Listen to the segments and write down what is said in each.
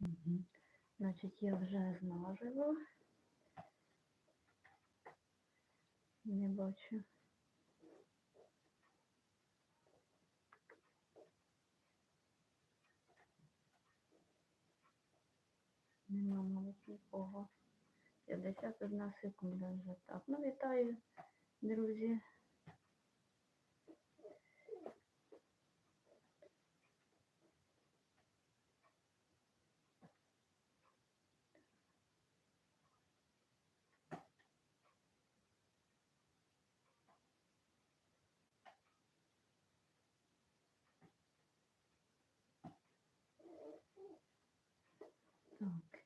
Мгм. Значить, я вже змажила. Не бачу. Нема, мабуть, нікого. 51 секунда вже так. Ну, вітаю, друзі. Так.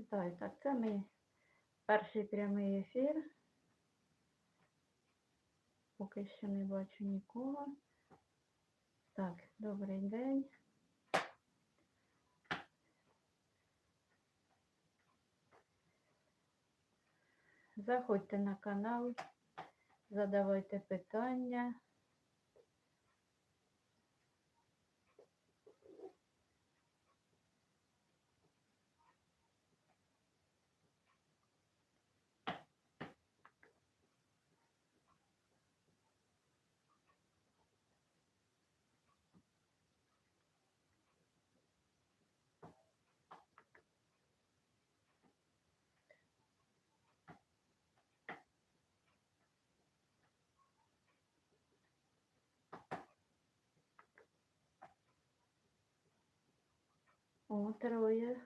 Вітаю. Так, це мій перший прямий ефір. Поки що не бачу нікого. Так, добрий день. Заходьте на канал, задавайте питання. О, троє.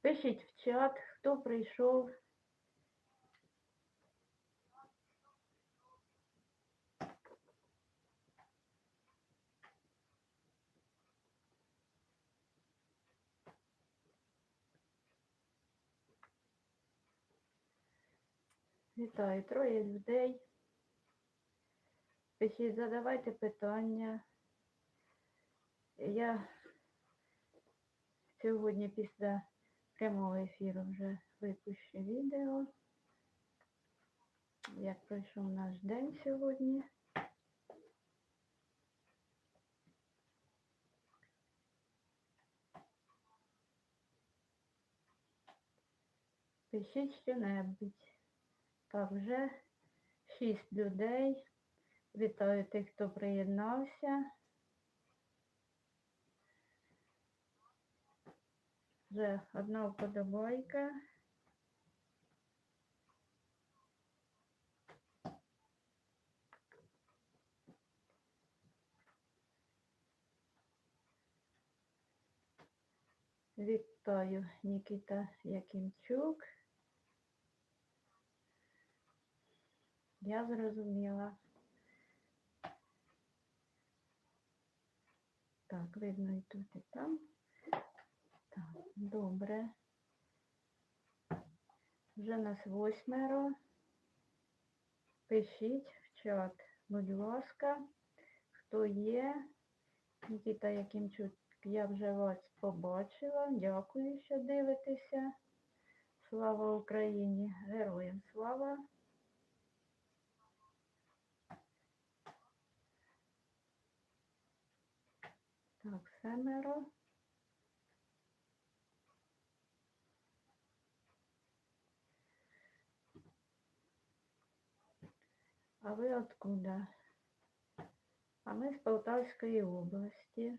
Пишіть в чат, хто прийшов. Вітаю, троє людей. Пишіть, задавайте питання. Я сьогодні після прямого ефіру вже випущу відео. Як пройшов наш день сьогодні. Пишіть що-небудь. Так, вже шість людей. Вітаю тих, хто приєднався. Вже одна вподобайка. Вітаю Нікіта Якимчук. Я зрозуміла. Так, видно і тут, і там. Так, добре. Вже нас восьмеро. Пишіть в чат, будь ласка, хто є. Нікіта Якимчук, я вже вас побачила. Дякую, що дивитеся. Слава Україні! Героям слава! Так, семеро. А ви откуда? А ми з Полтавської області.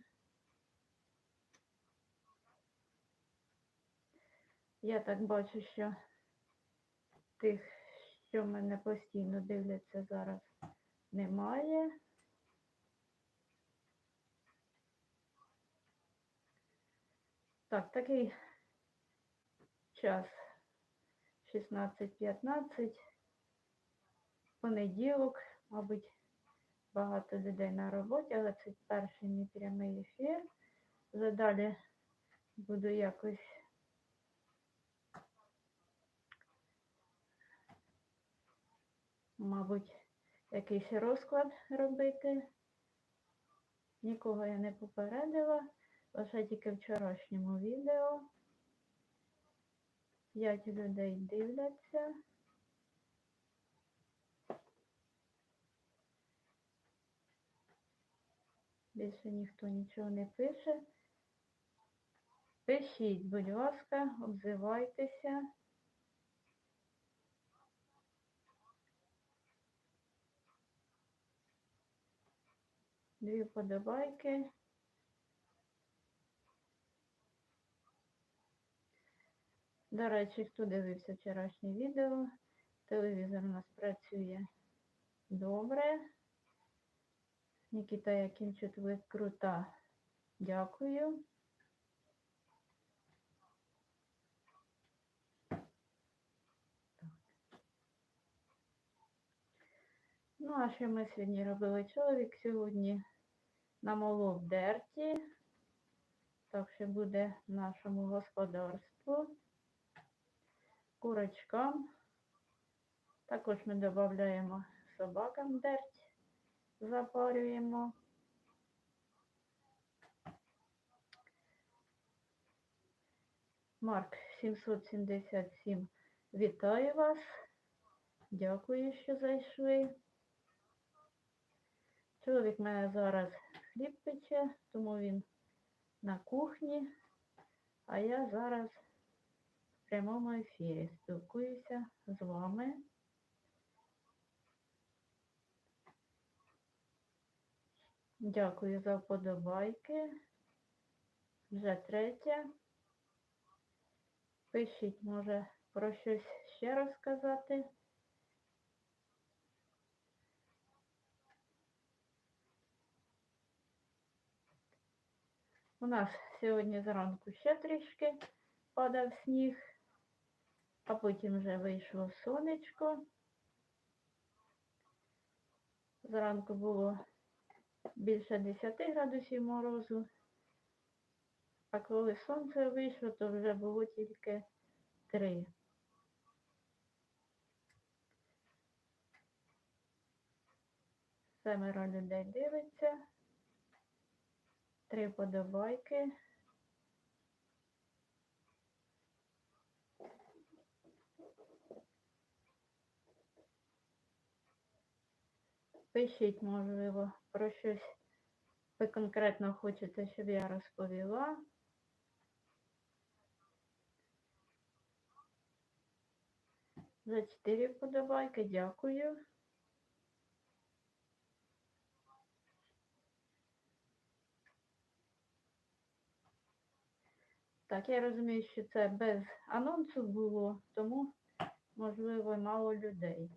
Я так бачу, що тих, що мене постійно дивляться зараз, немає. Так, такий час 16.15. Понеділок, мабуть, багато людей на роботі, але це перший мій прямий ефір. Вже далі буду якось мабуть, якийсь розклад робити. Нікого я не попередила. Лише тільки вчорашньому відео. П'ять людей дивляться. Більше ніхто нічого не пише. Пишіть, будь ласка, обзивайтеся. Дві вподобайки. До речі, хто дивився вчорашнє відео, телевізор у нас працює добре. Нікіта Якимчук, ви крута. Дякую. Ну, а що ми сьогодні робили? Чоловік сьогодні намолов дерті, так що буде нашому господарству, курочкам. Також ми додаємо собакам дерть, запарюємо. Марк 777. Вітаю вас. Дякую, що зайшли. Чоловік мене зараз хліб пече, тому він на кухні, а я зараз в прямому ефірі спілкуюся з вами. Дякую за вподобайки. Вже третє. Пишіть, може, про щось ще розказати. У нас сьогодні зранку ще трішки падав сніг, а потім вже вийшло сонечко. Зранку було більше 10 градусів морозу, а коли сонце вийшло, то вже було тільки 3. Семеро людей дивиться. Три подобайки. Пишіть, можливо, про щось ви конкретно хочете, щоб я розповіла. За 4 вподобайки, дякую. Так, я розумію, що це без анонсу було, тому, можливо, мало людей.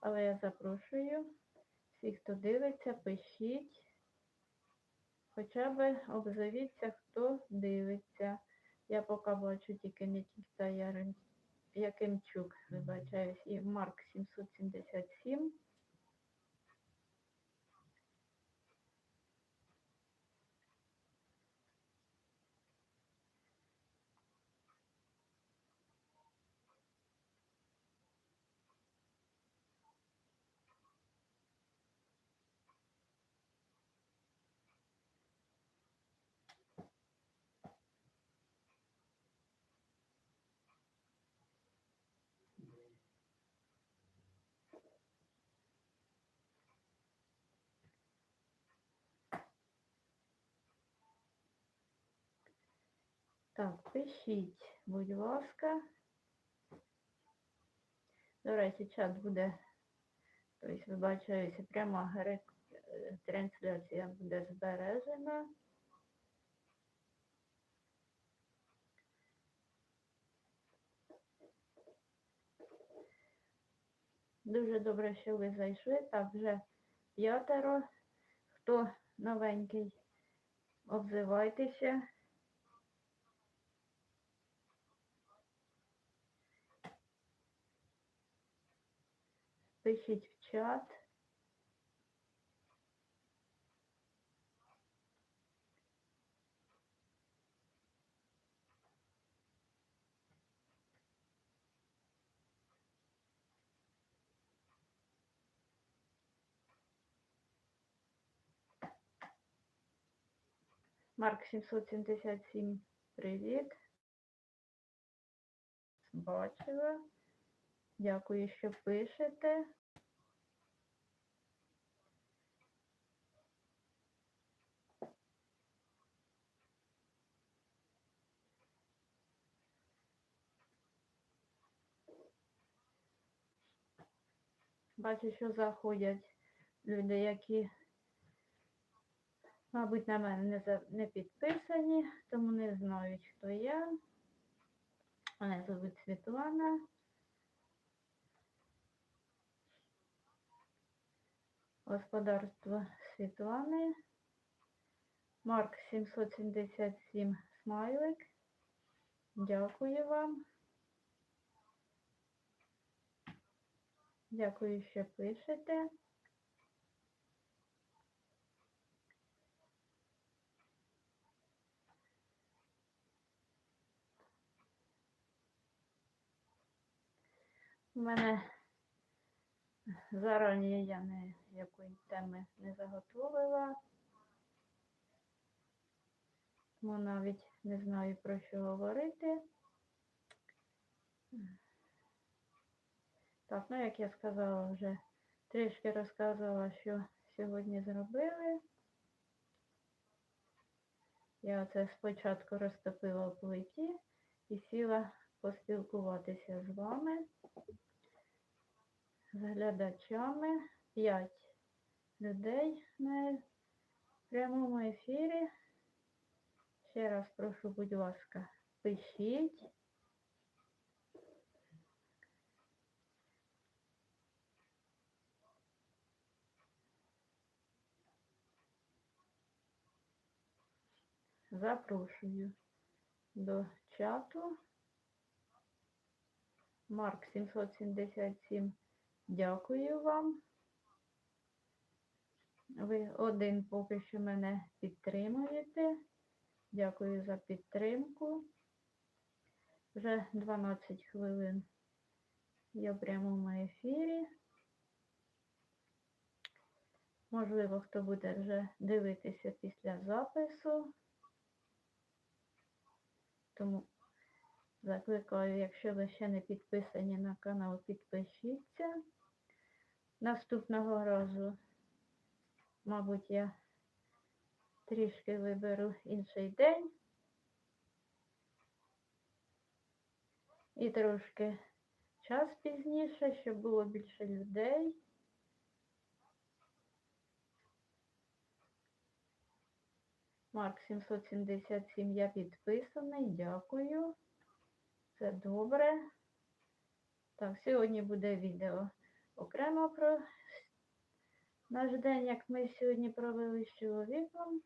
Але я запрошую всіх, хто дивиться, пишіть. Хоча б обзовіться, хто дивиться. Я поки бачу тільки не тільки Ярин Якимчук, вибачаюсь, і Марк 777. Так, пишіть, будь ласка. До речі, чат буде, тобто, вибачаюся, пряма трансляція буде збережена. Дуже добре, що ви зайшли. Так, вже п'ятеро. Хто новенький, обзивайтеся. Пишіть в чат. Марк 777, привіт. Бачила. Дякую, що пишете. Бачу, що заходять люди, які, мабуть, на мене не, за... не підписані, тому не знають, хто я. Мене звуть Світлана. Господарство Світлани. Марк 777 смайлик. Дякую вам. Дякую, що пишете. У мене зарані я не якої теми не заготовила, тому навіть не знаю про що говорити. Так, ну як я сказала вже, трішки розказувала, що сьогодні зробили. Я це спочатку розтопила в плиті і сіла поспілкуватися з вами, з глядачами. П'ять людей на прямому ефірі. Ще раз прошу, будь ласка, пишіть. Запрошую до чату. Марк 777. Дякую вам. Ви один поки що мене підтримуєте. Дякую за підтримку. Вже 12 хвилин я в прямому ефірі. Можливо, хто буде вже дивитися після запису. Тому закликаю, якщо ви ще не підписані на канал, підпишіться. Наступного разу, мабуть, я трішки виберу інший день. І трошки час пізніше, щоб було більше людей. Марк 777 я підписаний, дякую. Це добре. Так, сьогодні буде відео окремо про наш день, як ми сьогодні провели з чоловіком.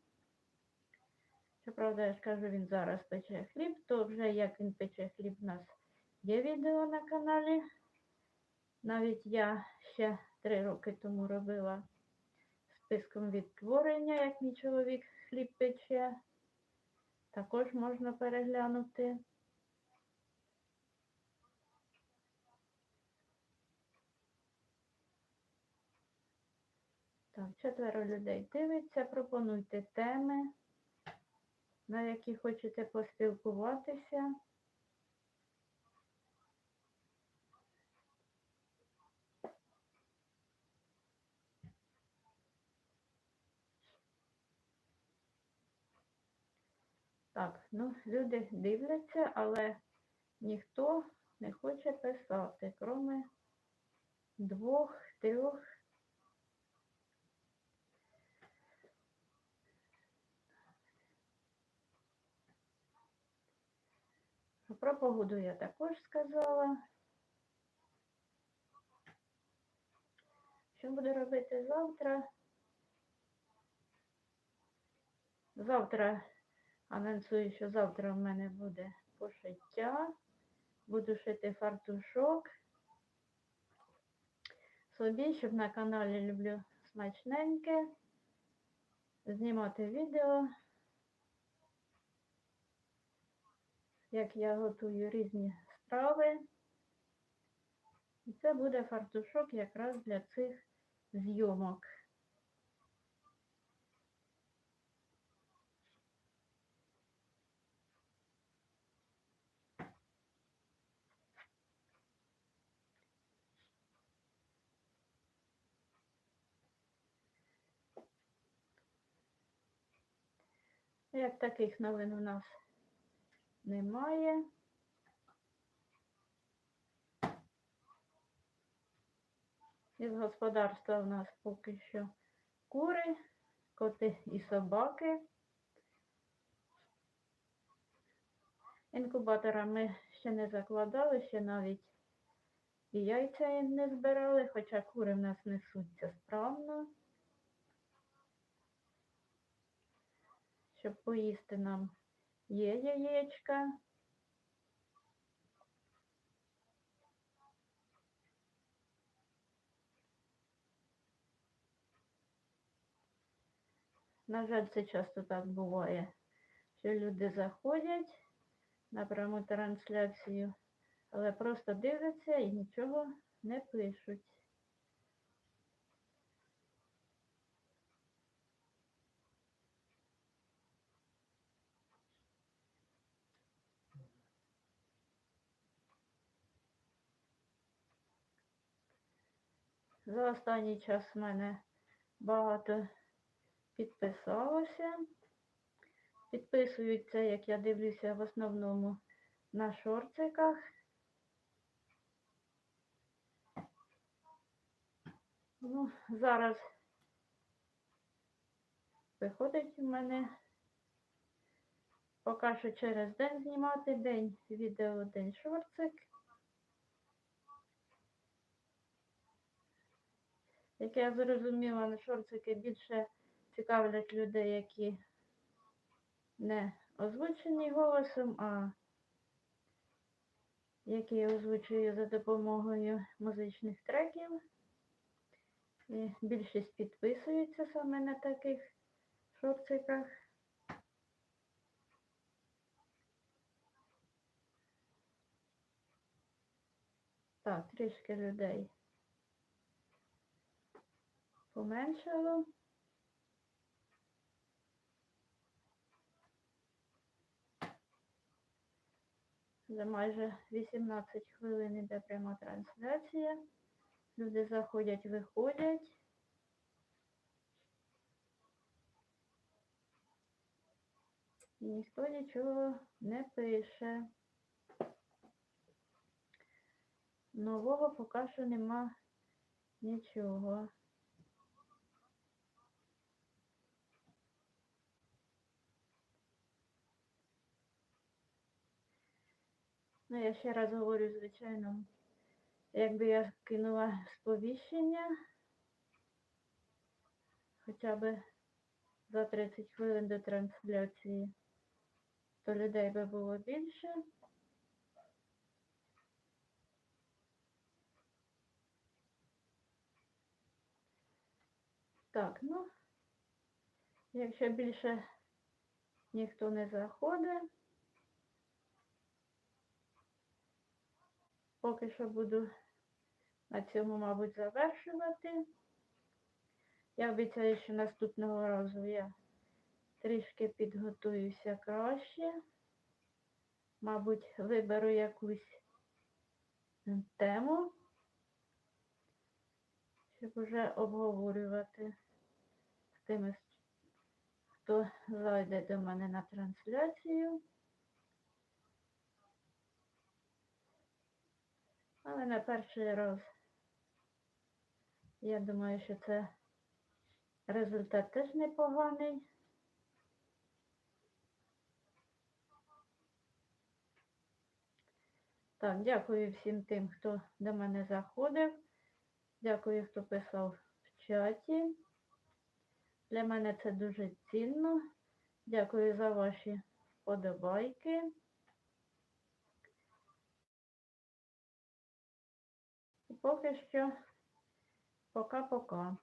Щоправда, я скажу, він зараз пече хліб, то вже як він пече хліб, у нас є відео на каналі. Навіть я ще три роки тому робила списком відтворення, як мій чоловік хліб пече. Також можна переглянути. Так, четверо людей дивиться, пропонуйте теми, на які хочете поспілкуватися. Так, ну, люди дивляться, але ніхто не хоче писати, кроме двох, трьох. Про погоду я також сказала. Що буду робити завтра? Завтра Анонсую, що завтра в мене буде пошиття. Буду шити фартушок. Собі, щоб на каналі люблю смачненьке. Знімати відео, як я готую різні страви. І це буде фартушок якраз для цих зйомок. Як таких новин у нас немає. Із господарства у нас поки що кури, коти і собаки. Інкубатора ми ще не закладали, ще навіть і яйця не збирали, хоча кури в нас несуться справно. Щоб поїсти нам є яєчка. На жаль, це часто так буває, що люди заходять на пряму трансляцію, але просто дивляться і нічого не пишуть. За останній час в мене багато підписалося. Підписуються, як я дивлюся, в основному на шорциках. Ну, зараз виходить у мене поки що через день знімати день відео, день шорцик. Як я зрозуміла, на шорцики більше цікавлять людей, які не озвучені голосом, а які я озвучую за допомогою музичних треків. І більшість підписується саме на таких шорциках. Так, трішки людей поменшало. За майже 18 хвилин іде пряма трансляція. Люди заходять, виходять. І ніхто нічого не пише. Нового поки що нема нічого. Ну, я ще раз говорю, звичайно, якби я кинула сповіщення хоча б за 30 хвилин до трансляції, то людей би було більше. Так, ну, якщо більше ніхто не заходить, поки що буду на цьому, мабуть, завершувати. Я обіцяю, що наступного разу я трішки підготуюся краще. Мабуть, виберу якусь тему, щоб вже обговорювати з тими, хто зайде до мене на трансляцію. Але на перший раз я думаю, що це результат теж непоганий. Так, дякую всім тим, хто до мене заходив. Дякую, хто писав в чаті. Для мене це дуже цінно. Дякую за ваші вподобайки. Поки що пока-пока.